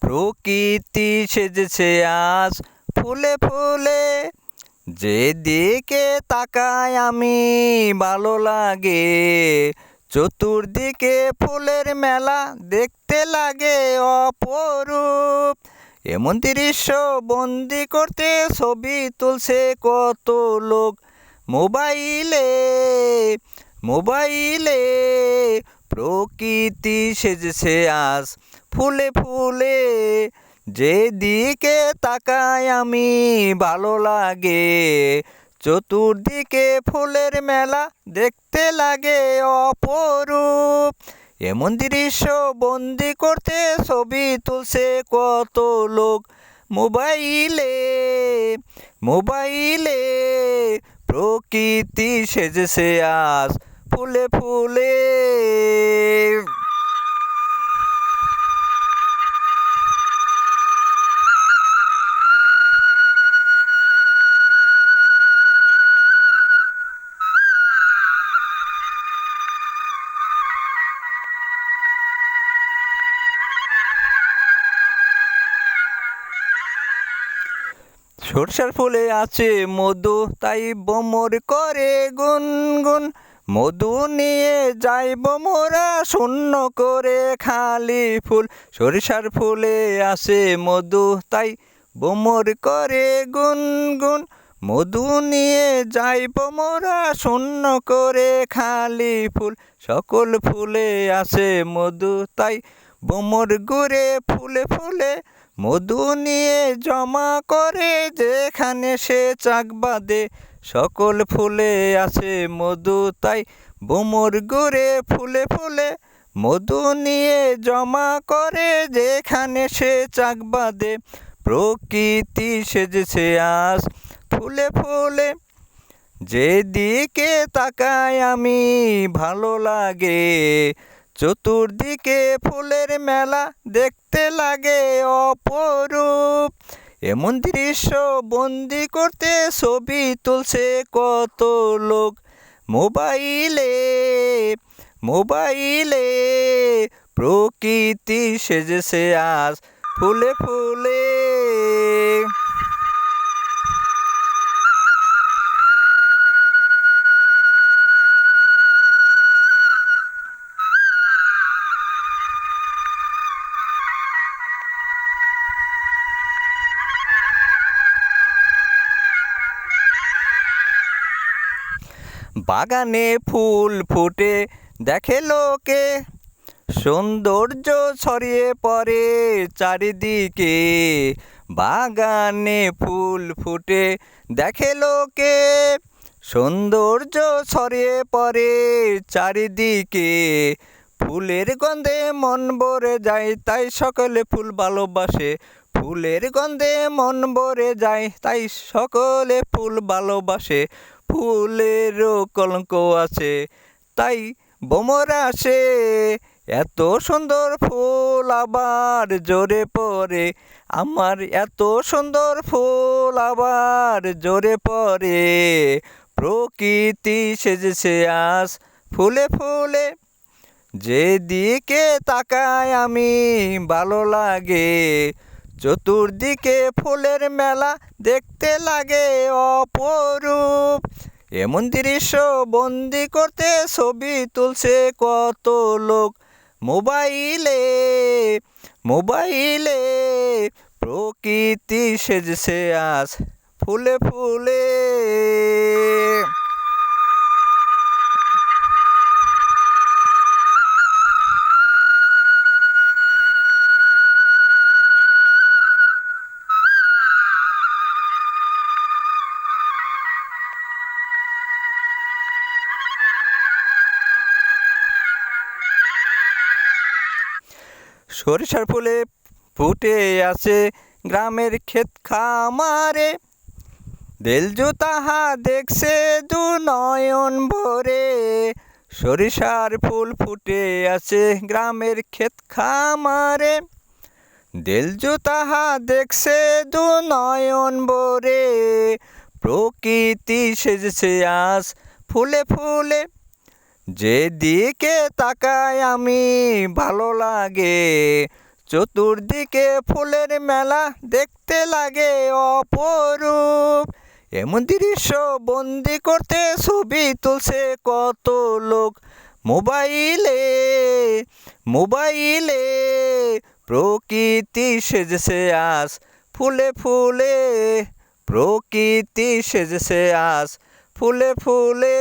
প্রকৃতি সেজেছে আজ ফুলে ফুলে। যেদিকে তাকায় আমি ভালো লাগে, চতুর্দিকে ফুলের মেলা দেখতে লাগে অপরূপ। এমন দৃশ্য বন্দি করতে ছবি তুলছে কত লোক। মোবাইলে মোবাইলে প্রকৃতি সেজেছে আজ ফুলে ফুলে যেদিকে তাকায় আমি ভালো লাগে। চতুর্দিকে ফুলের মেলা দেখতে লাগে অপরূপ। এমন দৃশ্য বন্দি করতে ছবি তুলছে কত লোক। মোবাইলে মোবাইলে প্রকৃতি সেজেছে আজ ফুলে ফুলে। সরষার ফুলে আছে মধু, তাই বোমর করে গুনগুন। মধু নিয়ে যাইব মোরা শূন্য করে খালি ফুল। সরিষার ফুলে আসে মধু, তাই বোমর করে গুনগুন। মধু নিয়ে যাইব মোরা শূন্য করে খালি ফুল। সকল ফুলে আসে মধু, তাই বোমর গুড়ে ফুলে ফুলে মধু নিয়ে জমা করে যেখানে সে চাক বাঁধে। সকল ফুলে আছে মধু, তাই বোমর গুড়ে ফুলে ফুলে মধু নিয়ে জমা করে যেখানে সে চাক বাঁধে। প্রকৃতি সেজেছে আজ ফুলে ফুলে, যেদিকে তাকায় আমি ভালো লাগে। চতুর্দিকে ফুলের মেলা দেখতে লাগে অপরূপ। এমন দৃশ্য বন্দি করতে ছবি তুলছে কত লোক। মোবাইলে মোবাইলে প্রকৃতি সেজেছে আজ ফুলে ফুলে। বাগানে ফুল ফুটে দেখে লোকে। সৌন্দর্য ছড়িয়ে পড়ে চারিদিকে। বাগানে ফুল ফুটে দেখে লোকে। সৌন্দর্য ছড়িয়ে পড়ে চারিদিকে। ফুলের গন্ধে মন ভরে যায়, তাই সকলে ফুল ভালোবাসে। ফুলের গন্ধে মন ভরে যায়, তাই সকলে ফুল ভালোবাসে। ফুলেরও কলঙ্ক আছে। তাই বোমর আসে। এত সুন্দর ফুল আবার জোরে পড়ে। আমার এত সুন্দর ফুল আবার জোরে পড়ে। প্রকৃতি সেজেছে আজ ফুলে ফুলে। যেদিকে তাকায় আমি ভালো লাগে। চতুর্দিকে ফুলের মেলা দেখতে লাগে অপরূপ। এমন দৃশ্য বন্দি করতে ছবি তুলছে কত লোক। মোবাইলে মোবাইলে প্রকৃতি সেজেছে আজ ফুলে ফুলে। সরিষার ফুলে ফুটে আছে গ্রামের ক্ষেত খামারে। দেলজু তাহা দেখছে দু নয়ন ভরে। সরিষার ফুল ফুটে আছে গ্রামের ক্ষেত খামারে। দেলজু তাহা দেখছে দু নয়ন ভরে। প্রকৃতি সেজেছে আজ ফুলে ফুলে। যেদিকে তাকায় আমি, ভালো লাগে। চতুর্দিকে ফুলের মেলা দেখতে লাগে অপরূপ। এমন দৃশ্য বন্দি করতে ছবি তুলছে কত লোক। মোবাইলে মোবাইলে প্রকৃতি সেজেছে আস ফুলে ফুলে প্রকৃতি সেজেছে আজ। ফুলে ফুলে